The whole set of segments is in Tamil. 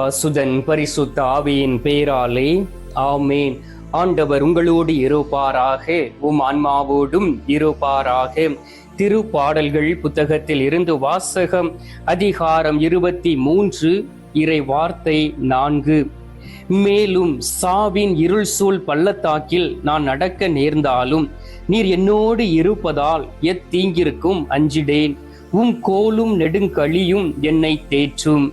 சுதன் பரிசுத்த ஆவியின் பேராலே ஆமேன். ஆண்டவர் உங்களோடு இருப்பாராக உம் ஆன்மாவோடும் இருப்பாராக. திருப்பாடல்கள் புத்தகத்தில் இருந்து வாசகம் அதிகாரம் இருபத்தி மூன்று இறை வார்த்தை நான்கு. மேலும் சாவின் இருள் சூழ் பள்ளத்தாக்கில் நான் நடக்க நேர்ந்தாலும் நீர் என்னோடு இருப்பதால் எத்தீங்கிற்கும் அஞ்சிடேன். உம் கோலும் நெடுங்கழியும் என்னை தேற்றும்.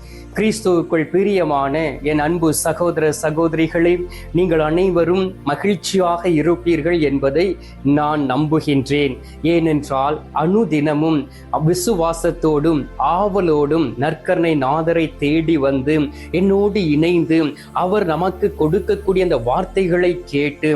கிறிஸ்துவுக்குள் பிரியமான என் அன்பு சகோதர சகோதரிகளே நீங்கள் அனைவரும் மகிழ்ச்சியாக இருப்பீர்கள் என்பதை நான் நம்புகின்றேன். ஏனென்றால் அனுதினமும் விசுவாசத்தோடும் ஆவலோடும் நற்கரணை நாதரை தேடி வந்து என்னோடு இணைந்து அவர் நமக்கு கொடுக்கக்கூடிய அந்த வார்த்தைகளை கேட்டு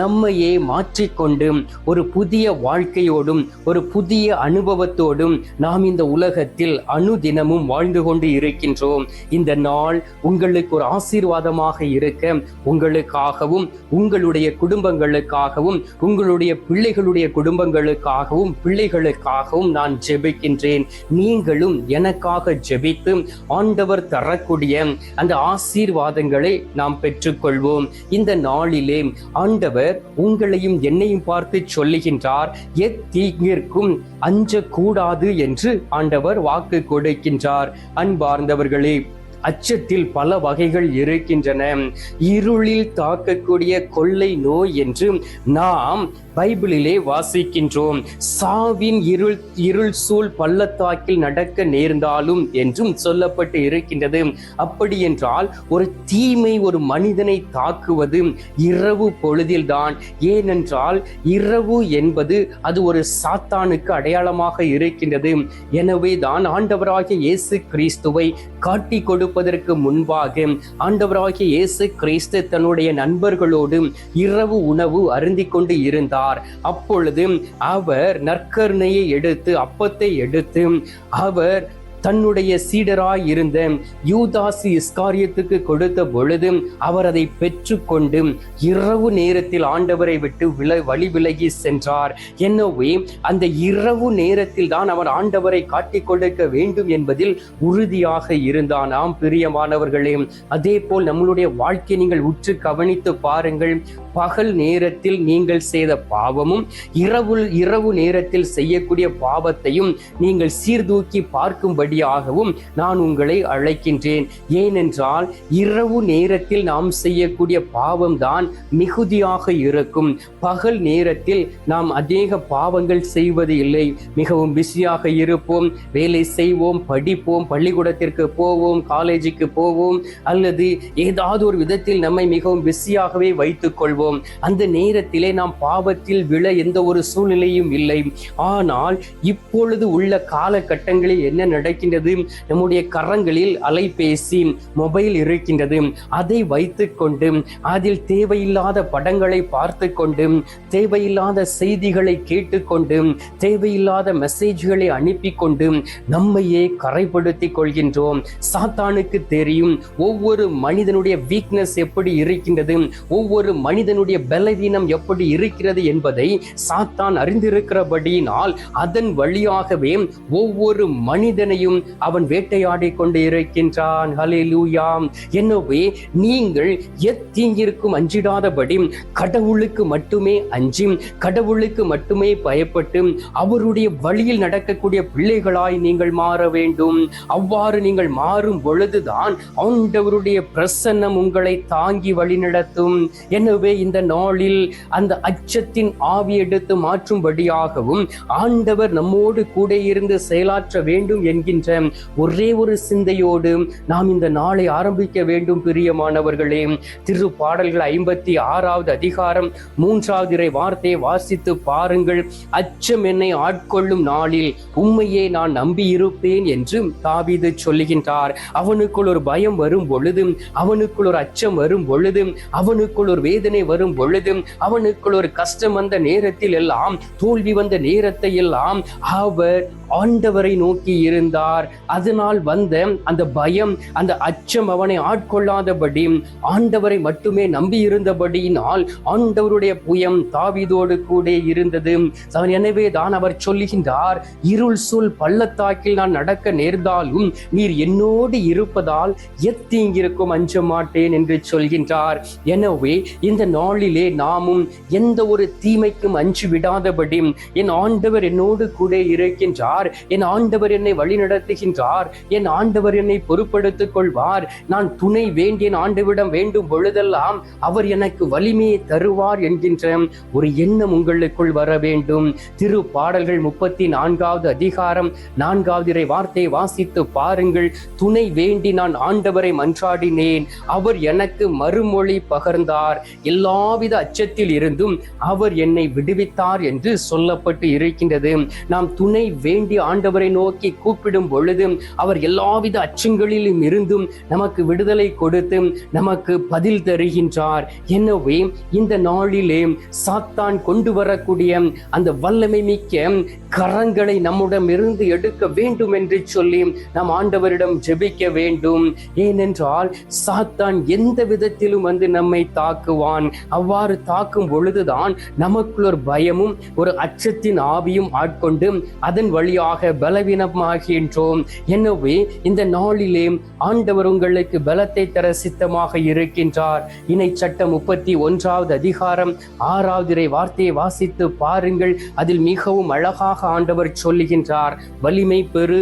நம்மையே மாற்றிக்கொண்டு ஒரு புதிய வாழ்க்கையோடும் ஒரு புதிய அனுபவத்தோடும் நாம் இந்த உலகத்தில் அனுதினமும் வாழ்ந்து கொண்டு இருக்கின்றோம். இந்த நாள் உங்களுக்கு ஒரு ஆசீர்வாதமாக இருக்க உங்களுக்காகவும் உங்களுடைய குடும்பங்களுக்காகவும் உங்களுடைய பிள்ளைகளுடைய குடும்பங்களுக்காகவும் பிள்ளைகளுக்காகவும் நான் ஜெபிக்கின்றேன். நீங்களும் எனக்காக ஜெபித்து ஆண்டவர் தரக்கூடிய அந்த ஆசீர்வாதங்களை நாம் பெற்றுக்கொள்வோம். இந்த நாளிலே ஆண்டவர் உங்களையும் என்னையும் பார்த்து சொல்லுகின்றார் எத்தீங்கிற்கும் அஞ்சக்கூடாது என்று ஆண்டவர் வாக்கு கொடுக்கின்றார். அன்பார்ந்தவர்களே really அச்சத்தில் பல வகைகள் இருக்கின்றன. இருளில் தாக்கக்கூடிய கொள்ளை நோய் என்று நாம் பைபிளிலே வாசிக்கின்றோம். சாவின் இருள் இருள் சூழ் பள்ளத்தாக்கில் நடக்க நேர்ந்தாலும் என்றும் சொல்லப்பட்டு இருக்கின்றது. அப்படி என்றால் ஒரு தீமை ஒரு மனிதனை தாக்குவது இரவு பொழுதில்தான். ஏனென்றால் இரவு என்பது அது ஒரு சாத்தானுக்கு அடையாளமாக இருக்கின்றது. எனவே தான் ஆண்டவராகிய இயேசு கிறிஸ்துவை காட்டி இருப்பதற்கு முன்பாக ஆண்டவராகிய இயேசு கிறிஸ்து தன்னுடைய நண்பர்களோடு இரவு உணவு அருந்தி கொண்டு இருந்தார். அப்பொழுது அவர் நற்கருணையை எடுத்து அப்பத்தை எடுத்து அவர் தன்னுடைய சீடராய் இருந்த யூதாசி இஸ்காரியத்துக்கு கொடுத்த பொழுது அவர் அதை பெற்றுக்கொண்டு இரவு நேரத்தில் ஆண்டவரை விட்டு வில வழி விலகி சென்றார். எனவே அந்த இரவு நேரத்தில் தான் அவர் ஆண்டவரை காட்டிக் கொடுக்க வேண்டும் என்பதில் உறுதியாக இருந்தான். நாம் பிரியமானவர்களே அதே போல் நம்மளுடைய வாழ்க்கையை நீங்கள் உற்று கவனித்து பாருங்கள். பகல் நேரத்தில் நீங்கள் செய்த பாவமும் இரவு இரவு நேரத்தில் செய்யக்கூடிய பாவத்தையும் நீங்கள் சீர்தூக்கி பார்க்கும்படி பார்க்கும்படியாகவும் நான் உங்களை அழைக்கின்றேன். ஏனென்றால் இரவு நேரத்தில் நாம் செய்யக்கூடிய பாவம் தான் மிகுதியாக இருக்கும். பகல் நேரத்தில் நாம் அநேக பாவங்கள் செய்வது இல்லை. மிகவும் பிஸியாக இருப்போம். வேலை செய்வோம் படிப்போம் பள்ளிக்கூடத்திற்கு போவோம் காலேஜுக்கு போவோம் அல்லது ஏதாவது ஒரு விதத்தில் நம்மை மிகவும் பிஸியாகவே வைத்துக் கொள்வோம். அந்த நேரத்திலே நாம் பாவத்தில் விழ எந்த ஒரு சூழ்நிலையும் இல்லை. ஆனால் இப்பொழுது உள்ள காலகட்டங்களில் என்ன நடக்கும் இருக்கின்றது. நம்முடைய கரங்களில் அலைபேசி மொபைல் இருக்கின்றது. அதை வைத்துக்கொண்டு அதில் தேவையில்லாத படங்களை பார்த்து கொண்டு தேவையில்லாத செய்திகளை கேட்டுக்கொண்டு தேவையில்லாத மெசேஜ்களை அனுப்பி கொண்டு நம்மையே கரைப்படுத்திக் கொள்கின்றோம். சாத்தானுக்கு தெரியும் ஒவ்வொரு மனிதனுடைய வீக்னஸ் எப்படி இருக்கின்றது ஒவ்வொரு மனிதனுடைய பலவீனம் எப்படி இருக்கிறது என்பதை சாத்தான் அறிந்திருக்கிறபடியினால் அதன் வழியாகவே ஒவ்வொரு மனிதனையும் அவன் வேட்டையாடி கொண்டு இருக்கின்றான். ஹalleluyaம் எனவே நீங்கள் எத்தீங்கிற்கும் அஞ்சிடாதபடி கடவுளுக்கு மட்டுமே அஞ்சி கடவுளுக்கு மட்டுமே பயப்பட்டு அவருடைய வழியில் நடக்கக்கூடிய பிள்ளைகளாய் நீங்கள் மாற வேண்டும். அவ்வாறு நீங்கள் மாறும் பொழுதுதான் ஆண்டவருடைய பிரசன்னம் உங்களை தாங்கி வழிநடத்தும் எனவே இந்த நாளில் அந்த அச்சத்தின் ஆவி எடுத்து மாற்றும்படியாகவும் ஆண்டவர் நம்மோடு கூட இருந்து செயலாற்ற வேண்டும் என்கின்ற என்கின்ற ஒரே ஒரு சிந்தையோடு நாம் இந்த நாளை ஆரம்பிக்க வேண்டும் பிரியமானவர்களே. திரு பாடல்கள் ஐம்பத்தி ஆறாவது அதிகாரம் மூன்றாவது இறை வார்த்தையை வாசித்து பாருங்கள். அச்சம் என்னை ஆட்கொள்ளும் நாளில் உண்மையே நான் நம்பி இருப்பேன் என்று தாவிது சொல்லுகின்றார். அவனுக்குள் ஒரு பயம் வரும் பொழுது அவனுக்குள் ஒரு அச்சம் வரும் பொழுது அவனுக்குள் ஒரு வேதனை வரும் பொழுது அவனுக்குள் ஒரு கஷ்டம் வந்த நேரத்தில் எல்லாம் தோல்வி வந்த நேரத்தை எல்லாம் அவர் ஆண்டவரை நோக்கி இருந்தார். கொண்டார் அதனால் வந்த அந்த பயம் அந்த அச்சம் அவனை ஆட்கொள்ளாதபடி ஆண்டவரை மட்டுமே நம்பி இருந்தபடியினால் ஆண்டவருடைய புயம் தாவிதோடு கூட இருந்தது. எனவே தான் அவர் சொல்லுகின்றார் இருள் சூழ் பள்ளத்தாக்கில் நான் நடக்க நேர்ந்தாலும் நீர் என்னோடு இருப்பதால் எத்தீங்கிருக்கும் அஞ்ச மாட்டேன் என்று சொல்கின்றார். எனவே இந்த நாளிலே நாமும் எந்த ஒரு தீமைக்கும் அஞ்சு விடாதபடி என் ஆண்டவர் என்னோடு கூட இருக்கின்றார். என் ஆண்டவர் என்னை வழிநட வழிநடத்துகின்றார் என் ஆண்டவர் என்னை பொறுப்படுத்திக் கொள்வார். நான் துணை வேண்டிய ஆண்டுவிடம் வேண்டும் பொழுதெல்லாம் அவர் எனக்கு வலிமையை தருவார் என்கின்ற ஒரு எண்ணம் உங்களுக்குள் வர வேண்டும். திரு பாடல்கள் முப்பத்தி நான்காவது அதிகாரம் நான்காவது வார்த்தையை வாசித்து பாருங்கள். துணை வேண்டி நான் ஆண்டவரை மன்றாடினேன். அவர் எனக்கு மறுமொழி பகர்ந்தார். எல்லாவித அச்சத்தில் இருந்தும் அவர் என்னை விடுவித்தார் என்று சொல்லப்பட்டு இருக்கின்றது. நாம் துணை வேண்டி ஆண்டவரை நோக்கி கூப்பிடும் பொழுது அவர் எல்லாவித அச்சங்களிலும் இருந்தும் நமக்கு விடுதலை கொடுத்து நமக்கு பதில் தருகின்றார். எனவே இந்த நாளிலே சாத்தான் கொண்டு வரக்கூடிய அந்த வல்லமை மிக்க கரங்களை நம்முடம் இருந்து எடுக்க வேண்டும் என்று சொல்லி நாம் ஆண்டவரிடம் ஜெபிக்க வேண்டும். ஏனென்றால் சாத்தான் எந்த விதத்திலும் வந்து நம்மை தாக்குவான். அவ்வாறு தாக்கும் பொழுதுதான் நமக்குள் ஒரு பயமும் ஒரு அச்சத்தின் ஆவியும் ஆட்கொண்டு அதன் வழியாக பலவீனமாகின்ற பெற்றோம் எனவே இந்த நாளிலே ஆண்டவர் உங்களுக்கு பலத்தை தர சித்தமாக இருக்கின்றார். இணை சட்டம் முப்பத்தி ஒன்றாவது அதிகாரம் ஆறாவது இறை வார்த்தையை வாசித்து பாருங்கள். அதில் மிகவும் அழகாக ஆண்டவர் சொல்லுகின்றார். வலிமை பெரு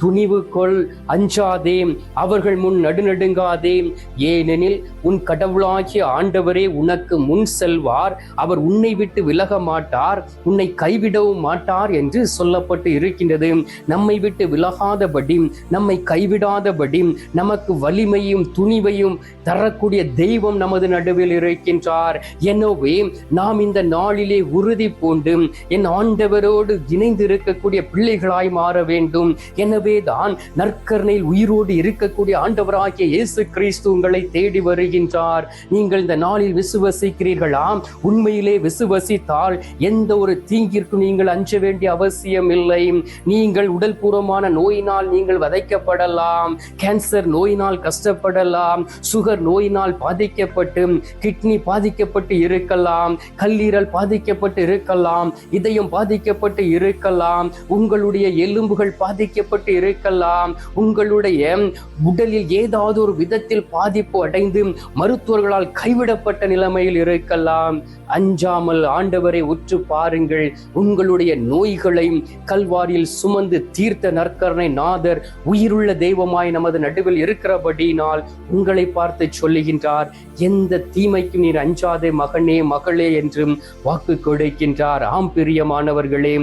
துணிவு கொள் அஞ்சாதே அவர்கள் முன் நடுநடுங்காதே. ஏனெனில் உன் கடவுளாகிய ஆண்டவரே உனக்கு முன் செல்வார். அவர் உன்னை விட்டு விலக மாட்டார். உன்னை கைவிடவும் மாட்டார் என்று சொல்லப்பட்டு இருக்கின்றது. நம்மை விட்டு விலகாதபடி நம்மை கைவிடாதபடி நமக்கு வலிமையும் துணிவையும் தரக்கூடிய தெய்வம் நமது நடுவில் இருக்கின்றார். எனவே நாம் இந்த நாளிலே உறுதி பூண்டு என் ஆண்டவரோடு இணைந்து இருக்கக்கூடிய பிள்ளைகளாய் மாற வேண்டும். எனவே தான் நற்கரணையில் உயிரோடு இருக்கக்கூடிய ஆண்டவராகிய இயேசு கிறிஸ்து உங்களை தேடி வருகின்றார். நீங்கள் இந்த நாளில் விசுவசிக்கிறீர்களா உண்மையிலே விசுவசித்தால் எந்த ஒரு தீங்கிற்கும் நீங்கள் அஞ்ச வேண்டிய அவசியம் இல்லை நீங்கள் உடல் பூர்வமான நோயினால் நீங்கள் வதைக்கப்படலாம். கேன்சர் நோயினால் கஷ்டப்படலாம். சுகர் நோயினால் பாதிக்கப்பட்டு கிட்னி பாதிக்கப்பட்டு இருக்கலாம். கல்லீரல் பாதிக்கப்பட்டு இருக்கலாம். இதயம் பாதிக்கப்பட்டு இருக்கலாம். உங்களுடைய எலும்புகள் பாதிக்கப்பட்டு இருக்கலாம். உங்களுடைய உடலில் ஏதாவது ஒரு விதத்தில் பாதிப்பு அடைந்து மருத்துவர்களால் கைவிடப்பட்ட நிலைமையில் இருக்கலாம். அஞ்சாமல் ஆண்டவரை உற்று பாருங்கள். உங்களுடைய நோய்களை கல்வாரியில் சுமந்து தீர்த்த நற்கரணை நாதர் உயிருள்ள தெய்வமாய் நமது நடுவில் இருக்கிறபடியினால் உங்களை பார்த்து சொல்லுகின்றார். எந்த தீமைக்கும் நீர் அஞ்சாதே மகனே மகளே என்றும் வாக்கு கொடுக்கின்றார். ஆம் பிரியமானவர்களே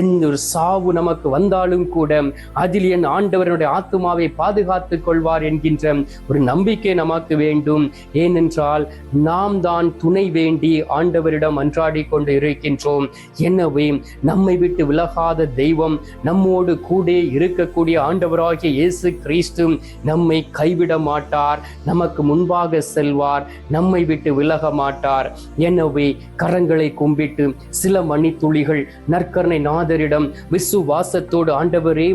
எந்த ஒரு சாவு நமக்கு வந்தாலும் கூட அது அதில் என் ஆண்டவரனுடைய ஆத்துமாவை பாதுகாத்துக் கொள்வார் என்கின்ற ஒரு நம்பிக்கை நமக்கு வேண்டும். ஏனென்றால் நாம் தான் துணை வேண்டி ஆண்டவரிடம் அன்றாடி கொண்டு இருக்கின்றோம். எனவே நம்மை விட்டு விலகாத தெய்வம் நம்மோடு கூட இருக்கக்கூடிய ஆண்டவராகிய இயேசு கிறிஸ்து நம்மை கைவிட மாட்டார் நமக்கு முன்பாக செல்வார் நம்மை விட்டு விலக மாட்டார். எனவே கரங்களை கும்பிட்டு சில மணித்துளிகள் நற்கரணை நாதரிடம் விசுவாசத்தோடு ஆண்டவரே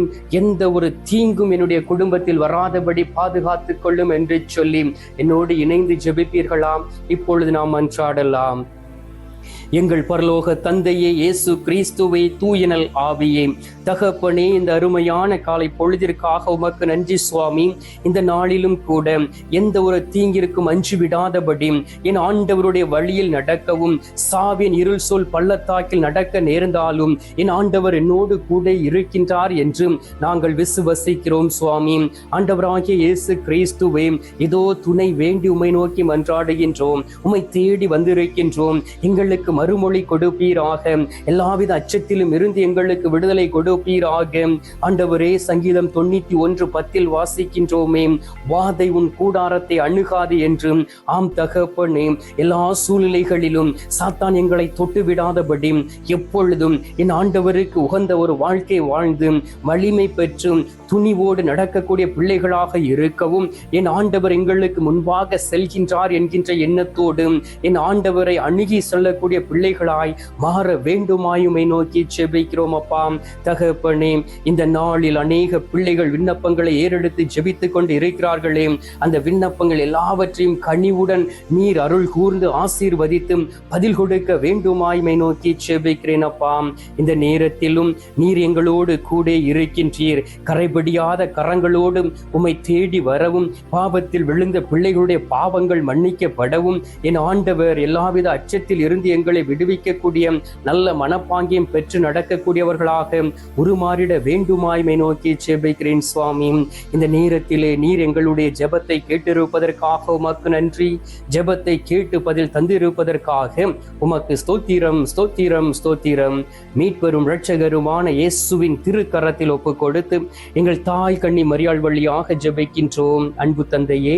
எந்த ஒரு தீங்கும் என்னுடைய குடும்பத்தில் வராதபடி பாதுகாத்துக் கொள்ளும் என்று சொல்லி என்னோடு இணைந்து ஜெபிப்பீர்களாம். இப்பொழுது நாம் அன்றாடலாம். எங்கள் பரலோக தந்தையே இயேசு கிறிஸ்துவை தூயனல் ஆவியே. தகப்பனே இந்த அருமையான காலை பொழுதிற்காக உமக்கு நன்றி சுவாமி. இந்த நாளிலும் கூட எந்த ஒரு தீங்கிற்கும் அஞ்சு விடாதபடி என் ஆண்டவருடைய வழியில் நடக்கவும் சாவின் இருள் சொல் பள்ளத்தாக்கில் நடக்க நேர்ந்தாலும் என் ஆண்டவர் என்னோடு கூட இருக்கின்றார் என்று நாங்கள் விசுவசிக்கிறோம் சுவாமி. ஆண்டவராகிய இயேசு கிறிஸ்துவே இதோ துணை வேண்டி உமை நோக்கி மன்றாடுகின்றோம். உமை தேடி வந்திருக்கின்றோம். எங்களுக்கு மறுமொழி கொடுப்பீராக எல்லாவித அச்சத்திலும் இருந்து எங்களுக்கு விடுதலை கொடுப்பீராக ஆண்டவரே சங்கீதம் தொண்ணூத்தி ஒன்று பத்தில் வாசிக்கின்றோமே. வாதை உன் கூடாரத்தை அணுகாது என்றும் ஆம் தகப்பனே எல்லா சூழ்நிலைகளிலும் சாத்தான் எங்களை தொட்டு விடாதபடி எப்பொழுதும் என் ஆண்டவருக்கு உகந்த ஒரு வாழ்க்கை வாழ்ந்து வலிமை பெற்றும் துணிவோடு நடக்கக்கூடிய பிள்ளைகளாக இருக்கவும் என் ஆண்டவர் எங்களுக்கு முன்பாக செல்கின்றார் என்கின்ற எண்ணத்தோடு என் ஆண்டவரை அணுகி செல்லக்கூடிய பிள்ளைகளாய் மாற வேண்டுமாயுமை நோக்கி செபிக்கிறோம் அப்பா. தகப்பனே இந்த நாளில் அநேக பிள்ளைகள் விண்ணப்பங்களை ஏறெடுத்து ஜெபித்து கொண்டு இருக்கிறார்களே. அந்த விண்ணப்பங்கள் எல்லாவற்றையும் கனிவுடன் நீர் அருள் கூர்ந்து ஆசீர்வதித்து பதில் கொடுக்க வேண்டுமாய்மை நோக்கி செபிக்கிறேன் அப்பா. இந்த நேரத்திலும் நீர் எங்களோடு கூட இருக்கின்றீர். கரைபடியாத கரங்களோடும் உம்மை தேடி வரவும் பாவத்தில் விழுந்த பிள்ளைகளுடைய பாவங்கள் மன்னிக்கப்படவும். என் ஆண்டவர் எல்லாவித அச்சத்தில் இருந்து எங்களை விடுவிக்கக்கூடிய நல்ல மனப்பாங்கியம் பெற்று நடக்கக்கூடியவர்களாக உருமாறிட வேண்டுமாய்மை நோக்கி செபிக்கிறேன் சுவாமி. இந்த நேரத்திலே நீர் எங்களுடைய ஜெபத்தை கேட்டிருப்பதற்காக உமக்கு நன்றி. ஜெபத்தை கேட்டு பதில் தந்திருப்பதற்காக உமக்கு ஸ்தோத்திரம் ஸ்தோத்திரம் ஸ்தோத்திரம். மீட்பெரும் இரட்சகருமான இயேசுவின் திருக்கரத்தில் ஒப்பு கொடுத்து எங்கள் தாய் கண்ணி மரியாள் வழியாக ஜெபிக்கின்றோம். அன்பு தந்தையே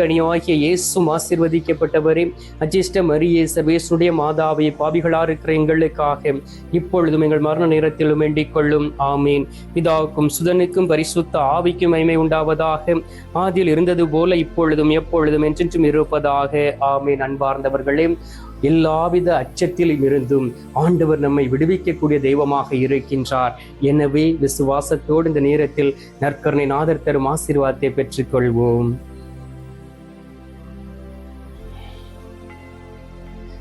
கனியாகிய இயேசும் ஆசிர்வதிக்கப்பட்டவரே அஜிஷ்ட மரியே சபேசுடைய மாதாவை பாவிகளா இருக்கிற எங்களுக்காக இப்பொழுதும் எங்கள் மரண நேரத்திலும் வேண்டிக் கொள்ளும். ஆமீன். பிதாவுக்கும் சுதனுக்கும் பரிசுத்த ஆவிக்கும் மைமை உண்டாவதாக. ஆதியில் இருந்தது போல இப்பொழுதும் எப்பொழுதும் என்றென்றும் இருப்பதாக. ஆமீன். அன்பார்ந்தவர்களே எல்லாவித அச்சத்திலும் இருந்தும் ஆண்டவர் நம்மை விடுவிக்கக்கூடிய தெய்வமாக இருக்கின்றார். எனவே விசுவாசத்தோடு இந்த நேரத்தில் நற்கருணை நாதர் தரும் ஆசீர்வாதத்தை பெற்றுக்கொள்வோம்.